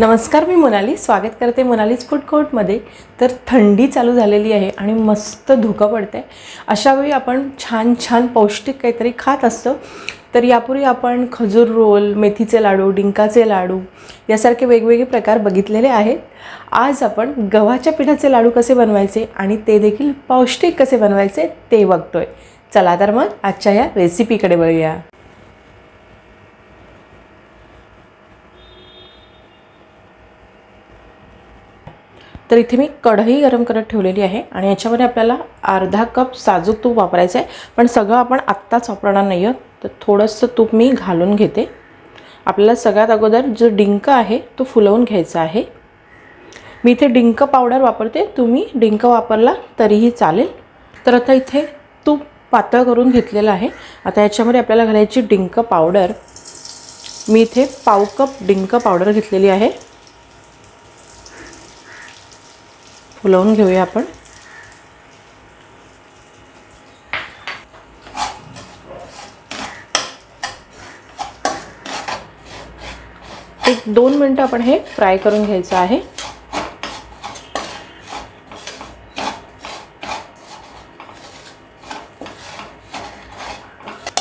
नमस्कार मी मोनाली. स्वागत करते मोनालीज फूड कोर्टमध्ये. तर थंडी चालू झालेली आहे आणि मस्त धुकं पडतं आहे अशावेळी आपण छान छान पौष्टिक काहीतरी खात असतो. तर यापूर्वी आपण खजूर रोल मेथीचे लाडू डिंकाचे लाडू यासारखे वेगवेगळे प्रकार बघितलेले आहेत. आज आपण गव्हाच्या पिठाचे लाडू कसे बनवायचे आणि ते देखील पौष्टिक कसे बनवायचे ते बघतोय. चला तर मग आजच्या या रेसिपीकडे वळूया. तर इथे मी कढई गरम करत ठेवलेली आहे आणि याच्यामध्ये आपल्याला अर्धा कप साजूक तूप वापरायचं आहे. पण सगळं आपण आत्ताच वापरणार नाही आहोत. तर थोडंसं तूप मी घालून घेते. आपल्याला सगळ्यात अगोदर जो डिंक आहे तो फुलवून घ्यायचा आहे. मी इथे डिंक पावडर वापरते. तुम्ही डिंक वापरला तरीही चालेल. तर आता इथे तूप पातळ करून घेतलेलं आहे. आता याच्यामध्ये आपल्याला घालायची डिंक पावडर. मी इथे पाव कप डिंक पावडर घेतलेली आहे. फुलवून घेऊया आपण. एक दोन मिनटं आपण हे फ्राय करून घ्यायचं आहे.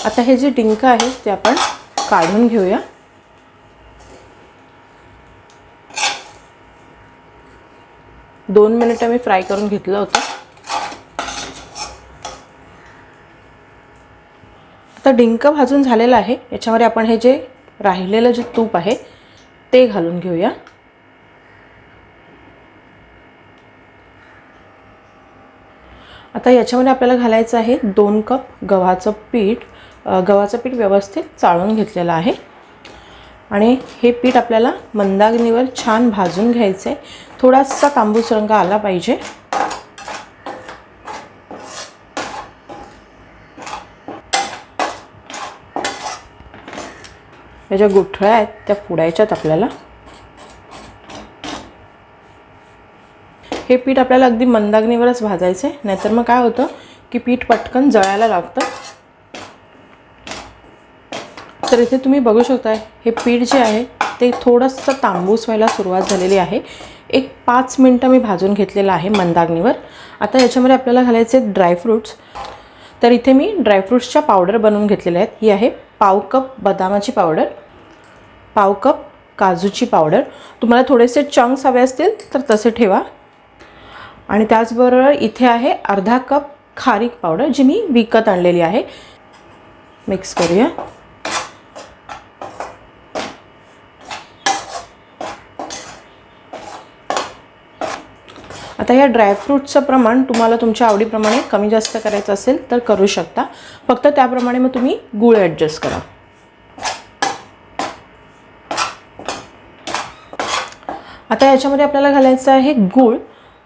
आता हे जे डिंक आहे ते आपण काढून घेऊया. दोन मिनिटं मी फ्राय करून घेतलं होतं. आता डिंक भाजून झालेलं आहे. याच्यामध्ये आपण हे जे राहिलेलं जे तूप आहे ते घालून घेऊया. आता याच्यामध्ये आपल्याला घालायचं आहे दोन कप गव्हाचं पीठ. गव्हाचं पीठ व्यवस्थित चाळून घेतलेलं आहे. आणि हे पीठ आपल्याला मंदाग्नीवर छान भाजून घ्यायचं आहे थोडासा तांबूस रंग आला पाहिजे. या ज्या गुठळ्या आहेत त्या फोडायच्यात आपल्याला हे पीठ आपल्याला अगदी मंदाग्नीवरच भाजायचं आहे नाहीतर मग काय होतं की पीठ पटकन जळायला लागतं. तर इथे तुम्ही बघू शकता हे पीठ जे आहे ते थोडंसं तांबूस व्हायला सुरुवात झालेली आहे. एक पाच मिनटं मी भाजून घेतलेलं आहे मंदाग्नीवर. आता याच्यामध्ये आपल्याला घालायचे ड्रायफ्रूट्स तर इथे मी ड्रायफ्रूट्सच्या पावडर बनवून घेतलेल्या आहेत. ही आहे पाव कप बदामाची पावडर पाव कप काजूची पावडर तुम्हाला थोडेसे चंक्स हवे असतील तर तसे ठेवा. आणि त्याचबरोबर इथे आहे अर्धा कप खारीक पावडर जी मी विकत आणलेली आहे. मिक्स करूया. आता या ड्रायफ्रूटचं प्रमाण तुम्हाला तुमच्या आवडीप्रमाणे कमी जास्त करायचं असेल तर करू शकता. फक्त त्याप्रमाणे मग तुम्ही गूळ ॲडजस्ट करा. आता याच्यामध्ये आपल्याला घालायचं आहे गूळ.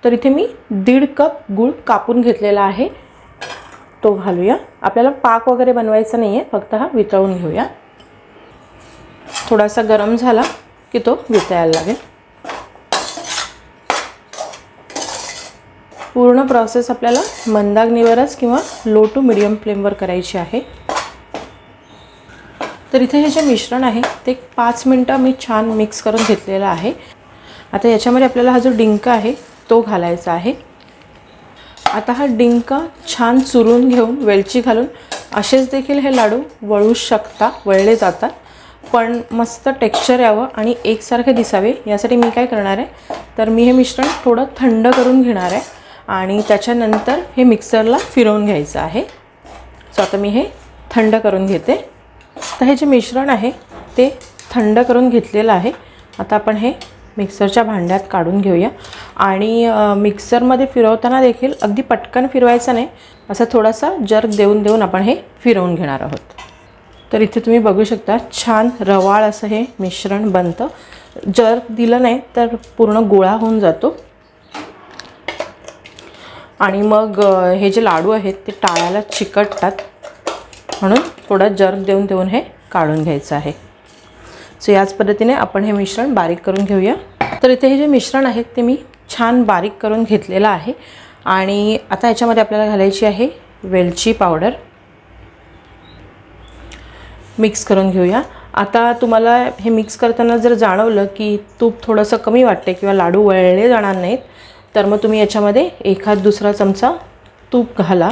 तर इथे मी दीड कप गूळ कापून घेतलेला आहे. तो घालूया. आपल्याला पाक वगैरे बनवायचा नाही आहे फक्त हा वितळून घेऊया. थोडासा गरम झाला की तो वितळायला लागेल. पूर्ण प्रोसेस आपल्याला मंदाग्नीवरच किंवा लो टू मिडियम फ्लेमवर करायची आहे. तर इथे हे जे मिश्रण आहे ते पाच मिनटं मी छान मिक्स करून घेतलेलं आहे. आता याच्यामध्ये आपल्याला हा जो डिंक आहे तो घालायचा आहे. आता हा डिंक छान चुरून घेऊन वेलची घालून असेच देखील हे लाडू वळू शकता वळले जातात. पण मस्त टेक्स्चर यावं आणि एकसारखे दिसावे यासाठी मी काय करणार आहे तर मी हे मिश्रण थोडं थंड करून घेणार आहे. आणि त्याच्यानंतर हे मिक्सरला फिरवून घ्यायचं आहे. सो आता मी हे थंड करून घेते. तर हे जे मिश्रण आहे ते थंड करून घेतलेलं आहे. आता आपण हे मिक्सरच्या भांड्यात काढून घेऊया. आणि मिक्सरमध्ये फिरवताना देखील अगदी पटकन फिरवायचं नाही. असा थोडासा जर्क देऊन देऊन आपण हे फिरवून घेणार आहोत. तर इथे तुम्ही बघू शकता छान रवाळ असं हे मिश्रण बनतं. जर्क दिलं नाही तर पूर्ण गोळा होऊन जातो. आणि मग हे जे लाडू आहेत ते टाळायला चिकटतात. म्हणून थोडा जर्क देऊन देऊन हे काढून घ्यायचं आहे. सो याच पद्धतीने आपण हे मिश्रण बारीक करून घेऊया. तर इथे हे जे मिश्रण आहे ते मी छान बारीक करून घेतलेलं आहे. आणि आता याच्यामध्ये आपल्याला घालायची आहे वेलची पावडर. मिक्स करून घेऊया. आता तुम्हाला हे मिक्स करताना जर जाणवलं की तूप थोडंसं कमी वाटते किंवा लाडू वळले जाणार नाहीत तर मग तुम्ही याच्यामध्ये एखाद दुसरा चमचा तूप घाला.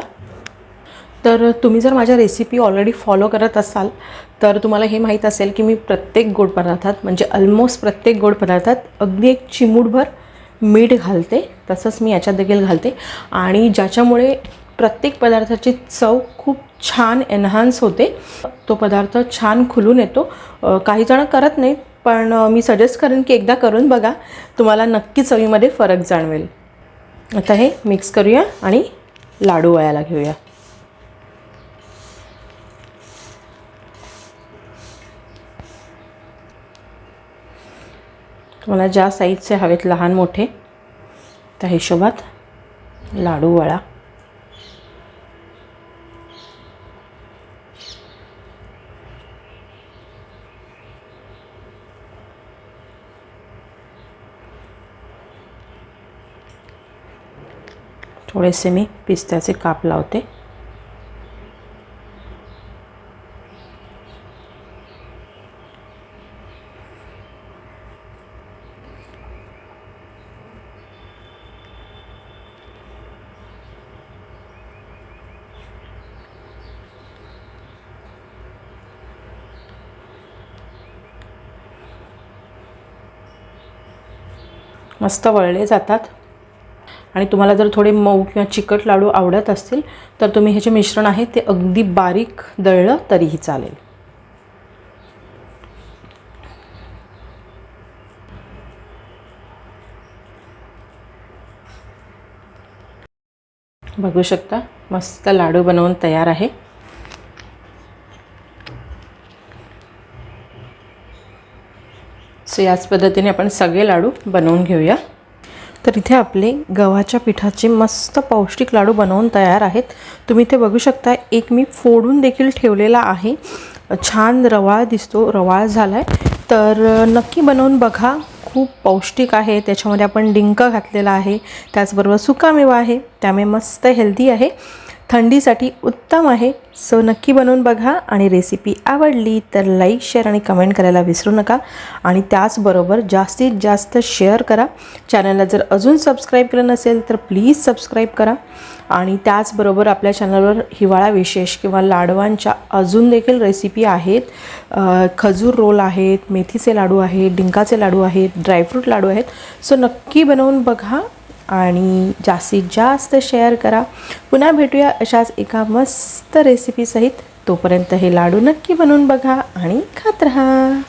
तर तुम्ही जर माझ्या रेसिपी ऑलरेडी फॉलो करत असाल तर तुम्हाला हे माहीत असेल की मी प्रत्येक गोड पदार्थात म्हणजे ऑलमोस्ट प्रत्येक गोड पदार्थात अगदी एक चिमूटभर मीठ घालते तसंच मी याच्यात देखील घालते. आणि ज्याच्यामुळे प्रत्येक पदार्थाची चव खूप छान एन्हान्स होते. तो पदार्थ छान खुलून येतो. काहीजणं काही जण करत नाहीत पण मी सजेस्ट करेन की एकदा करून बघा. तुम्हाला नक्की चवीमध्ये फरक जाणवेल. आता हे मिक्स करूया आणि लाडू वयाला घेऊया. तुम्हाला ज्या साईजचे हवेत लहान मोठे त्या हिशोबात लाडू वळा. थोडेसे मी पिस्त्याचे काप लावते. मस्त वळले जातात. आणि तुम्हाला जर थोडे मऊ किंवा चिकट लाडू आवडत असतील तर तुम्ही हे जे मिश्रण आहे ते अगदी बारीक दळलं तरीही चालेल. बघू शकता मस्त लाडू बनवून तयार आहे. सो याच पद्धतीने आपण सगळे लाडू बनवून घेऊया. तर इथे आपले गव्हाच्या पिठाचे मस्त पौष्टिक लाडू बनवून तयार आहेत. तुम्ही इथे बघू शकता एक मी फोडून देखील ठेवलेला आहे. छान रवाळ दिसतो रवाळ झाला आहे तर नक्की बनवून बघा खूप पौष्टिक आहे. त्याच्यामध्ये आपण डिंक घातलेला आहे. त्याचबरोबर सुकामेवा आहे. त्यामुळे मस्त हेल्दी आहे. थंडीसाठी उत्तम आहे. सो नक्की बनवून बघा आणि रेसिपी आवडली तर लाईक शेअर आणि कमेंट करायला विसरू नका. आणि त्याचबरोबर जास्तीत जास्त शेअर करा. चॅनलला जर अजून सबस्क्राईब केलं नसेल तर प्लीज सबस्क्राईब करा. आणि त्याचबरोबर आपल्या चॅनलवर हिवाळा विशेष किंवा लाडवांच्या अजून देखील रेसिपी आहेत. खजूर रोल आहेत मेथीचे लाडू आहेत डिंकाचे लाडू आहेत ड्रायफ्रूट लाडू आहेत. सो नक्की बनवून बघा. आणि जास्तीत जास्त शेअर करा. पुन्हा भेटूया अशाच एका मस्त रेसिपीसहित तोपर्यंत हे लाडू नक्की बनवून बघा आणि खात राहा.